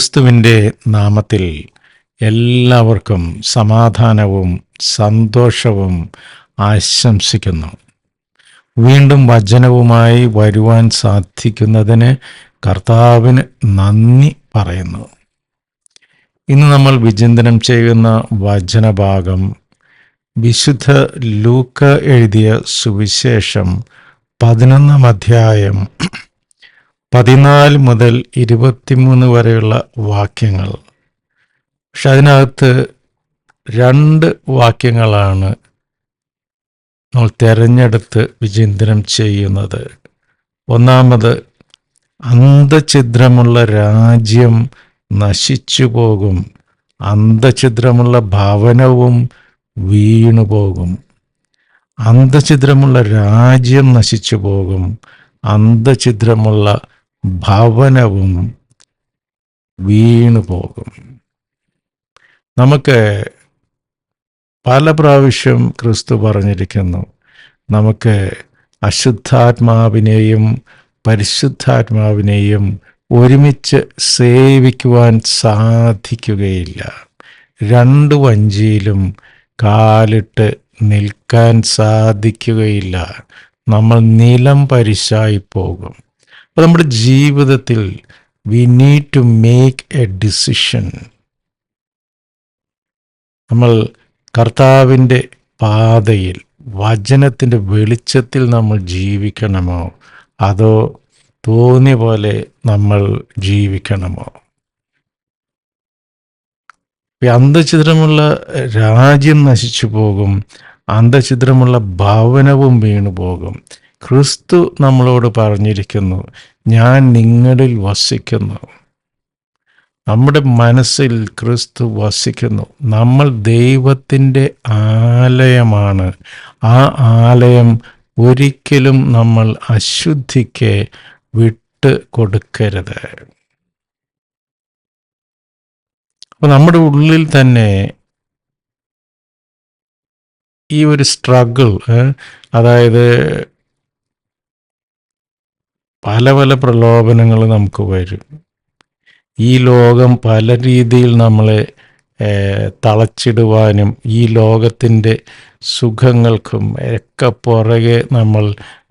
ക്രിസ്തുവിന്റെ നാമത്തിൽ എല്ലാവർക്കും സമാധാനവും സന്തോഷവും ആശംസിക്കുന്നു. വീണ്ടും വചനവുമായി വരുവാൻ സാധിക്കുന്നതിന് കർത്താവിന് നന്ദി പറയുന്നു. ഇന്ന് നമ്മൾ വിചിന്തനം ചെയ്യുന്ന വചനഭാഗം വിശുദ്ധ ലൂക്ക എഴുതിയ സുവിശേഷം പതിനൊന്നാം അധ്യായം പതിനാല് മുതൽ ഇരുപത്തിമൂന്ന് വരെയുള്ള വാക്യങ്ങൾ. പക്ഷെ അതിനകത്ത് രണ്ട് വാക്യങ്ങളാണ് നമ്മൾ തിരഞ്ഞെടുത്ത് വിചിന്തനം ചെയ്യുന്നത്. ഒന്നാമത് അന്ധഛിദ്രമുള്ള രാജ്യം നശിച്ചു പോകും അന്ധഛിദ്രമുള്ള ഭവനവും വീണുപോകും. അന്ധഛിദ്രമുള്ള രാജ്യം നശിച്ചു പോകും അന്ധഛിദ്രമുള്ള ഭവനവും വീണു പോകും. നമുക്ക് പല പ്രാവശ്യം ക്രിസ്തു പറഞ്ഞിരിക്കുന്നു നമുക്ക് അശുദ്ധാത്മാവിനെയും പരിശുദ്ധാത്മാവിനെയും ഒരുമിച്ച് സേവിക്കുവാൻ സാധിക്കുകയില്ല. രണ്ടു വഞ്ചിയിലും കാലിട്ട് നിൽക്കാൻ സാധിക്കുകയില്ല. നമ്മൾ നിലം പരിശായി പോകും അപ്പോൾ നമ്മുടെ ജീവിതത്തിൽ we need to make a decision നമ്മൾ കർത്താവിന്റെ പാതയിൽ വചനത്തിന്റെ വെളിച്ചത്തിൽ നമ്മൾ ജീവിക്കണമോ? അതോ തോന്നിയ പോലെ നമ്മൾ ജീവിക്കണമോ? ഈ അന്ധചിത്രമുള്ള രാജ്യം നശിച്ചു പോകും അന്ധചിത്രമുള്ള ഭവനവും വീണു പോകും ക്രിസ്തു നമ്മളോട് പറഞ്ഞിരിക്കുന്നു ഞാൻ നിങ്ങളിൽ വസിക്കുന്നു. നമ്മുടെ മനസ്സിൽ ക്രിസ്തു വസിക്കുന്നു. നമ്മൾ ദൈവത്തിന്റെ ആലയമാണ്. ആ ആലയം ഒരിക്കലും നമ്മൾ അശുദ്ധിക്ക് വിട്ട് കൊടുക്കരുത്. അപ്പോൾ നമ്മുടെ ഉള്ളിൽ തന്നെ ഈ ഒരു സ്ട്രഗിൾ അതായത് പല പല പ്രലോഭനങ്ങൾ നമുക്ക് വരും. ഈ ലോകം പല രീതിയിൽ നമ്മളെ തളച്ചിടുവാനും ഈ ലോകത്തിന്റെ സുഖങ്ങൾക്കും ഒക്കെ പുറകെ നമ്മൾ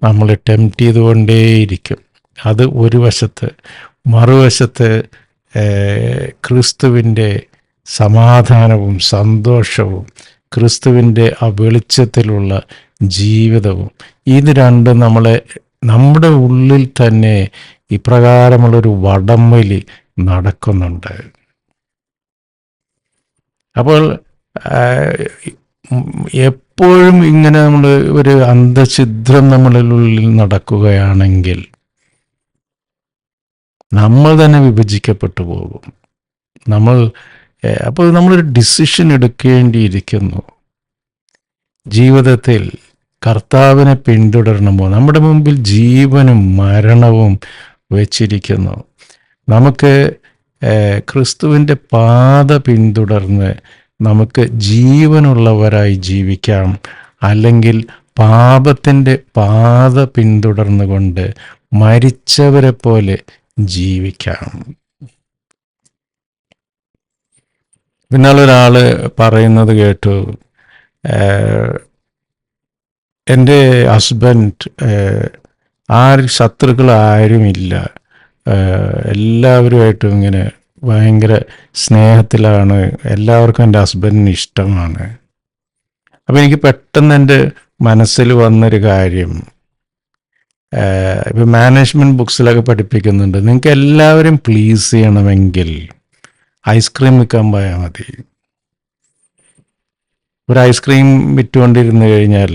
നമ്മളെ ടെംപ്റ്റ് ചെയ്തുകൊണ്ടേയിരിക്കും. അത് ഒരു വശത്ത് മറുവശത്ത് ക്രിസ്തുവിന്റെ സമാധാനവും സന്തോഷവും ക്രിസ്തുവിന്റെ ആ വെളിച്ചത്തിലുള്ള ജീവിതവും. ഇത് രണ്ടും നമ്മളെ നമ്മുടെ ഉള്ളിൽ തന്നെ ഇപ്രകാരമുള്ളൊരു വടംവലി നടക്കുന്നുണ്ട്. അപ്പോൾ എപ്പോഴും ഇങ്ങനെ നമ്മൾ ഒരു അന്ധഛിദ്രം നമ്മളിൽ ഉള്ളിൽ നടക്കുകയാണെങ്കിൽ നമ്മൾ തന്നെ വിഭജിക്കപ്പെട്ടു പോകും. നമ്മൾ അപ്പോൾ നമ്മളൊരു ഡിസിഷൻ എടുക്കേണ്ടിയിരിക്കുന്നു. ജീവിതത്തിൽ കർത്താവിനെ പിന്തുടരണമോ? നമ്മുടെ മുമ്പിൽ ജീവനും മരണവും വെച്ചിരിക്കുന്നു. നമുക്ക് ക്രിസ്തുവിന്റെ പാത പിന്തുടർന്ന് നമുക്ക് ജീവനുള്ളവരായി ജീവിക്കാം. അല്ലെങ്കിൽ പാപത്തിന്റെ പാത പിന്തുടർന്നുകൊണ്ട് മരിച്ചവരെ പോലെ ജീവിക്കാം. പിന്നാലെ ഒരാൾ പറയുന്നത് കേട്ടു. എന്റെ ഹസ്ബൻഡ് ആര് ശത്രുക്കൾ ആരുമില്ല എല്ലാവരുമായിട്ടും ഇങ്ങനെ ഭയങ്കര സ്നേഹത്തിലാണ്. എല്ലാവർക്കും എന്റെ ഹസ്ബൻഡിന് ഇഷ്ടമാണ്. അപ്പം എനിക്ക് പെട്ടെന്ന് എന്റെ മനസ്സിൽ വന്നൊരു കാര്യം. ഇപ്പം മാനേജ്മെന്റ് ബുക്സിലൊക്കെ പഠിപ്പിക്കുന്നുണ്ട്. നിങ്ങൾക്ക് എല്ലാവരും പ്ലീസ് ചെയ്യണമെങ്കിൽ ഐസ്ക്രീം വിൽക്കാൻ പോയാൽ മതി. ഒരു ഐസ്ക്രീം വിറ്റുകൊണ്ടിരുന്നു കഴിഞ്ഞാൽ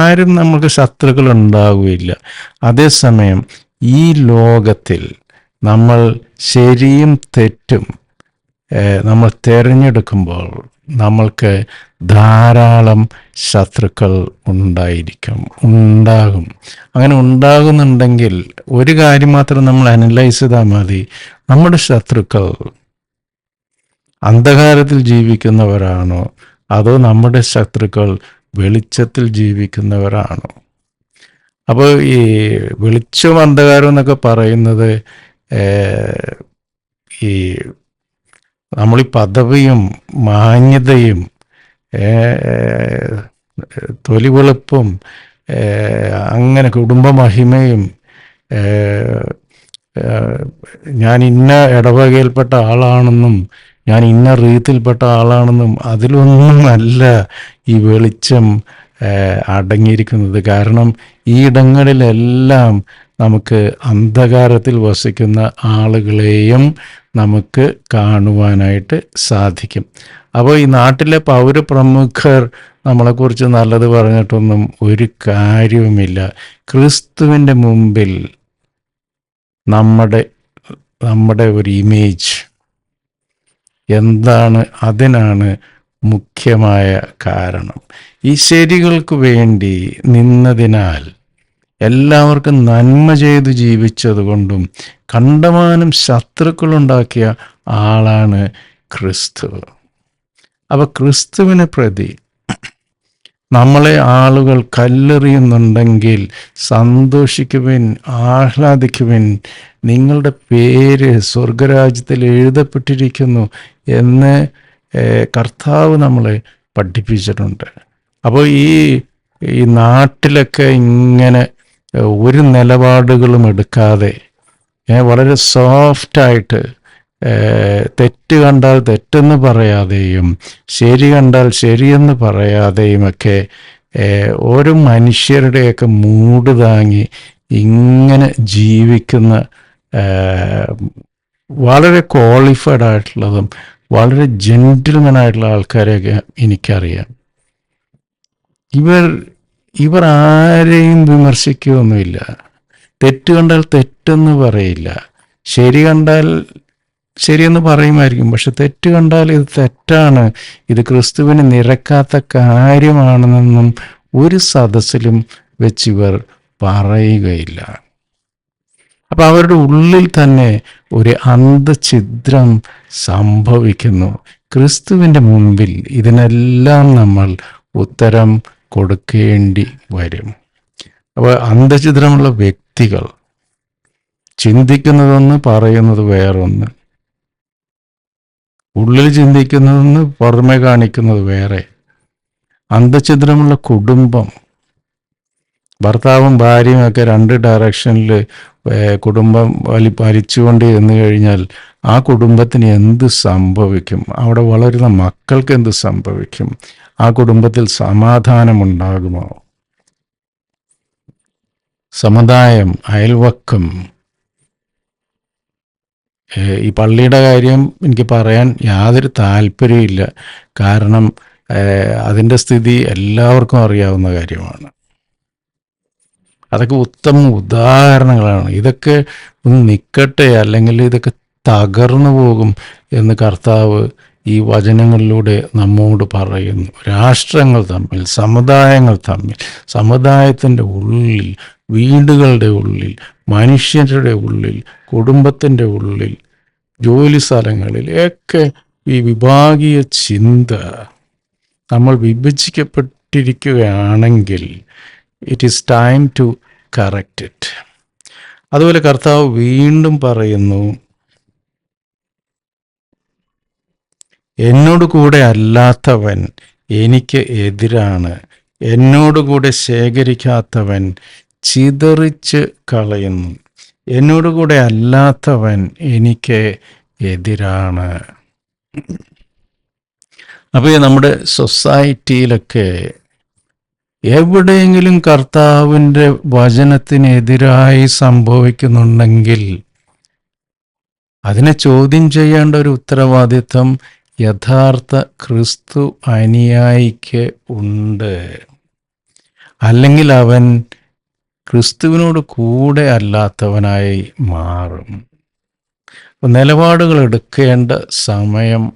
ആരും നമുക്ക് ശത്രുക്കൾ ഉണ്ടാവുകയില്ല. അതേസമയം ഈ ലോകത്തിൽ നമ്മൾ ശരിയും തെറ്റും നമ്മൾ തിരഞ്ഞെടുക്കുമ്പോൾ നമ്മൾക്ക് ധാരാളം ശത്രുക്കൾ ഉണ്ടായിരിക്കും ഉണ്ടാകും. അങ്ങനെ ഉണ്ടാകുന്നുണ്ടെങ്കിൽ ഒരു കാര്യം മാത്രം നമ്മൾ അനലൈസ് ചെയ്താൽ മതി. നമ്മുടെ ശത്രുക്കൾ അന്ധകാരത്തിൽ ജീവിക്കുന്നവരാണോ? അതോ നമ്മുടെ ശത്രുക്കൾ വെളിച്ചത്തിൽ ജീവിക്കുന്നവരാണോ? അപ്പോൾ ഈ വെളിച്ചവും അന്ധകാരം എന്നൊക്കെ പറയുന്നത് ഈ നമ്മൾ ഈ പദവിയും മാന്യതയും തൊലി വെളുപ്പും അങ്ങനെ കുടുംബമഹിമയും ഞാൻ ഇന്ന ഇടവകയിൽപ്പെട്ട ആളാണെന്നും ഞാൻ ഇന്ന റീത്തിൽപ്പെട്ട ആളാണെന്നും അതിലൊന്നും അല്ല ഈ വെളിച്ചം അടങ്ങിയിരിക്കുന്നത്. കാരണം ഈ നമുക്ക് അന്ധകാരത്തിൽ വസിക്കുന്ന ആളുകളെയും നമുക്ക് കാണുവാനായിട്ട് സാധിക്കും. അപ്പോൾ ഈ നാട്ടിലെ പൗരപ്രമുഖർ നമ്മളെക്കുറിച്ച് നല്ലത് പറഞ്ഞിട്ടൊന്നും ഒരു കാര്യവുമില്ല. ക്രിസ്തുവിന്റെ മുമ്പിൽ നമ്മുടെ നമ്മുടെ ഒരു ഇമേജ് എന്താണ് അതിനാണ് മുഖ്യമായ കാരണം. ഈ ശരികൾക്ക് വേണ്ടി നിന്നതിനാൽ എല്ലാവർക്കും നന്മ ചെയ്ത് ജീവിച്ചതുകൊണ്ടും കണ്ടമാനം ശത്രുക്കളുണ്ടാക്കിയ ആളാണ് ക്രിസ്തു. അപ്പൊ ക്രിസ്തുവിനെ പ്രതി നമ്മളെ ആളുകൾ കല്ലെറിയുന്നുണ്ടെങ്കിൽ സന്തോഷിക്കുവിൻ ആഹ്ലാദിക്കുവിൻ നിങ്ങളുടെ പേര് സ്വർഗരാജ്യത്തിൽ എഴുതപ്പെട്ടിരിക്കുന്നു എന്ന് കർത്താവ് നമ്മളെ പഠിപ്പിച്ചിട്ടുണ്ട്. അപ്പോൾ ഈ ഈ നാട്ടിലൊക്കെ ഇങ്ങനെ ഒരു നിലപാടുകളും എടുക്കാതെ വളരെ സോഫ്റ്റായിട്ട് തെറ്റ് കണ്ടാൽ തെറ്റെന്ന് പറയാതെയും ശരി കണ്ടാൽ ശരിയെന്ന് പറയാതെയുമൊക്കെ ഒക്കെ ഓരോ മനുഷ്യരുടെയൊക്കെ മൂട് താങ്ങി ഇങ്ങനെ ജീവിക്കുന്ന വളരെ ക്വാളിഫൈഡ് ആയിട്ടുള്ളതും വളരെ ജെന്റിൽമൻ ആയിട്ടുള്ള ആൾക്കാരെയൊക്കെ എനിക്കറിയാം. ഇവർ ഇവർ ആരെയും വിമർശിക്കുകയൊന്നുമില്ല. തെറ്റ് കണ്ടാൽ തെറ്റെന്ന് പറയില്ല. ശരി കണ്ടാൽ ശരിയെന്ന് പറയുമായിരിക്കും. പക്ഷെ തെറ്റ് കണ്ടാൽ ഇത് തെറ്റാണ്. ഇത് ക്രിസ്തുവിന് നിരക്കാത്ത കാര്യമാണെന്നും ഒരു സദസ്സിലും വെച്ച് ഇവർ പറയുകയില്ല. അപ്പൊ അവരുടെ ഉള്ളിൽ തന്നെ ഒരു അന്ധഛിദ്രം സംഭവിക്കുന്നു. ക്രിസ്തുവിന്റെ മുമ്പിൽ ഇതിനെല്ലാം നമ്മൾ ഉത്തരം കൊടുക്കേണ്ടി വരും. അപ്പോൾ അന്ധഛിദ്രമുള്ള വ്യക്തികൾ ചിന്തിക്കുന്നതൊന്ന് പറയുന്നത് വേറൊന്ന്. ഉള്ളിൽ ചിന്തിക്കുന്നതെന്ന് പുറമെ കാണിക്കുന്നത് വേറെ. അന്ധഛിദ്രമുള്ള കുടുംബം ഭർത്താവും ഭാര്യയും ഒക്കെ രണ്ട് ഡയറക്ഷനിൽ കുടുംബം വലി ഭരിച്ചുകൊണ്ട് എന്ന് കഴിഞ്ഞാൽ ആ കുടുംബത്തിന് എന്ത് സംഭവിക്കും? അവിടെ വളരുന്ന മക്കൾക്ക് എന്ത് സംഭവിക്കും? ആ കുടുംബത്തിൽ സമാധാനമുണ്ടാകുമോ? സമുദായം അയൽവക്കം. ഈ പള്ളിയുടെ കാര്യം എനിക്ക് പറയാൻ യാതൊരു താല്പര്യമില്ല കാരണം അതിന്റെ സ്ഥിതി എല്ലാവർക്കും അറിയാവുന്ന കാര്യമാണ്. അതൊക്കെ ഉത്തമ ഉദാഹരണങ്ങളാണ്. ഇതൊക്കെ ഒന്ന് നിൽക്കട്ടെ അല്ലെങ്കിൽ ഇതൊക്കെ തകർന്നു പോകും എന്ന് കർത്താവ് ഈ വചനങ്ങളിലൂടെ നമ്മോട് പറയുന്നു. രാഷ്ട്രങ്ങൾ തമ്മിൽ സമുദായങ്ങൾ തമ്മിൽ സമുദായത്തിന്റെ ഉള്ളിൽ വീടുകളുടെ ഉള്ളിൽ മനുഷ്യരുടെ ഉള്ളിൽ കുടുംബത്തിന്റെ ഉള്ളിൽ ജോലി സ്ഥലങ്ങളിൽ ഒക്കെ ഈ വിഭാഗീയ ചിന്ത നമ്മൾ വിഭജിക്കപ്പെട്ടിരിക്കുകയാണെങ്കിൽ it is time to correct it അതുപോലെ കർത്താവ് വീണ്ടും പറയുന്നു എന്നോട് കൂടെ അല്ലാത്തവൻ എനിക്ക് എതിരാണ്. എന്നോട് കൂടെ ശേഖരിക്കാത്തവൻ ചിതറിച്ച് കളയുന്നു. എന്നോട് കൂടെ അല്ലാത്തവൻ എനിക്ക് എതിരാണ്. അപ്പോൾ നമ്മുടെ സൊസൈറ്റിയിലൊക്കെ എവിടെയെങ്കിലും കർത്താവിന്റെ വചനത്തിനെതിരായി സംഭവിക്കുന്നുണ്ടെങ്കിൽ അതിനെ ചോദ്യം ചെയ്യേണ്ട ഒരു ഉത്തരവാദിത്വം യഥാർത്ഥ ക്രിസ്തു അനുയായിക്ക് ഉണ്ട്. അല്ലെങ്കിൽ അവൻ ക്രിസ്തുവിനോട് കൂടെ അല്ലാത്തവനായി മാറും. നിലപാടുകൾ എടുക്കേണ്ട സമയം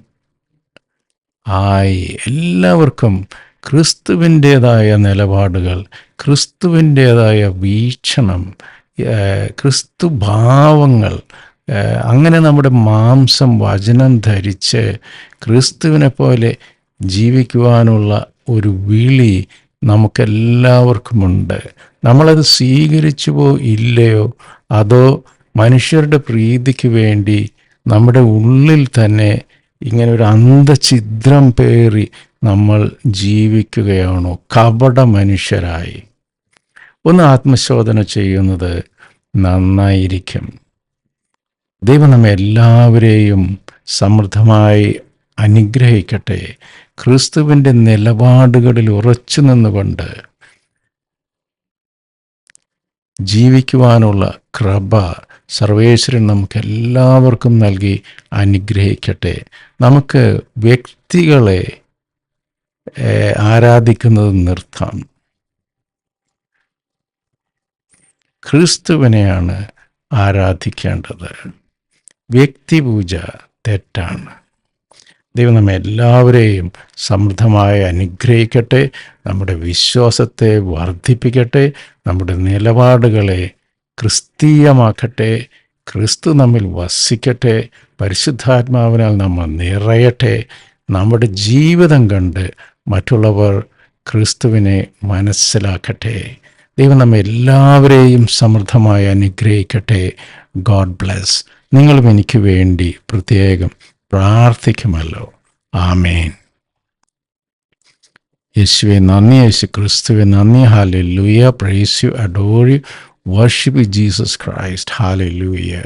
ആയി. എല്ലാവർക്കും ക്രിസ്തുവിന്റെതായ നിലപാടുകൾ ക്രിസ്തുവിന്റെതായ വീക്ഷണം ക്രിസ്തുഭാവങ്ങൾ ക്രിസ്തു ഭാവങ്ങൾ അങ്ങനെ നമ്മുടെ മാംസം വചനം ധരിച്ച് ക്രിസ്തുവിനെ പോലെ ജീവിക്കുവാനുള്ള ഒരു വിളി നമുക്കെല്ലാവർക്കുമുണ്ട്. നമ്മളത് സ്വീകരിച്ചുവോ ഇല്ലയോ? അതോ മനുഷ്യരുടെ പ്രീതിക്ക് വേണ്ടി നമ്മുടെ ഉള്ളിൽ തന്നെ ഇങ്ങനെ ഒരു അന്ധഛിദ്രം പേറി നമ്മൾ ജീവിക്കുകയാണോ? കപട മനുഷ്യരായി. ഒന്ന് ആത്മശോധന ചെയ്യുന്നത് നന്നായിരിക്കും. ദൈവം നമ്മെ എല്ലാവരെയും സമൃദ്ധമായി അനുഗ്രഹിക്കട്ടെ. ക്രിസ്തുവിന്റെ നിലപാടുകളിൽ ഉറച്ചു നിന്നുകൊണ്ട് ജീവിക്കുവാനുള്ള കൃപ സർവേശ്വരൻ നമുക്ക് എല്ലാവർക്കും നൽകി അനുഗ്രഹിക്കട്ടെ. നമുക്ക് വ്യക്തികളെ ആരാധിക്കുന്നത് നിർത്താം. ക്രിസ്തുവിനെയാണ് ആരാധിക്കേണ്ടത്. വ്യക്തിപൂജ തെറ്റാണ്. ദൈവം നമ്മെ എല്ലാവരെയും സമൃദ്ധമായി അനുഗ്രഹിക്കട്ടെ നമ്മുടെ വിശ്വാസത്തെ വർദ്ധിപ്പിക്കട്ടെ നമ്മുടെ നിലപാടുകളെ ക്രിസ്തീയമാക്കട്ടെ ക്രിസ്തു നമ്മിൽ വസിക്കട്ടെ പരിശുദ്ധാത്മാവിനാൽ നമ്മൾ നിറയട്ടെ നമ്മുടെ ജീവിതം കണ്ട് മറ്റുള്ളവർ ക്രിസ്തുവിനെ മനസ്സിലാക്കട്ടെ. ദൈവം നമ്മെ എല്ലാവരെയും സമൃദ്ധമായി അനുഗ്രഹിക്കട്ടെ. God bless. നിങ്ങളും എനിക്ക് വേണ്ടി പ്രത്യേകം പ്രാർത്ഥിക്കുമല്ലോ. ആമേൻ. യേശുവെ നന്ദി യേശു ക്രിസ്തുവെ നന്ദി. Hallelujah praise you adore you worship Jesus Christ hallelujah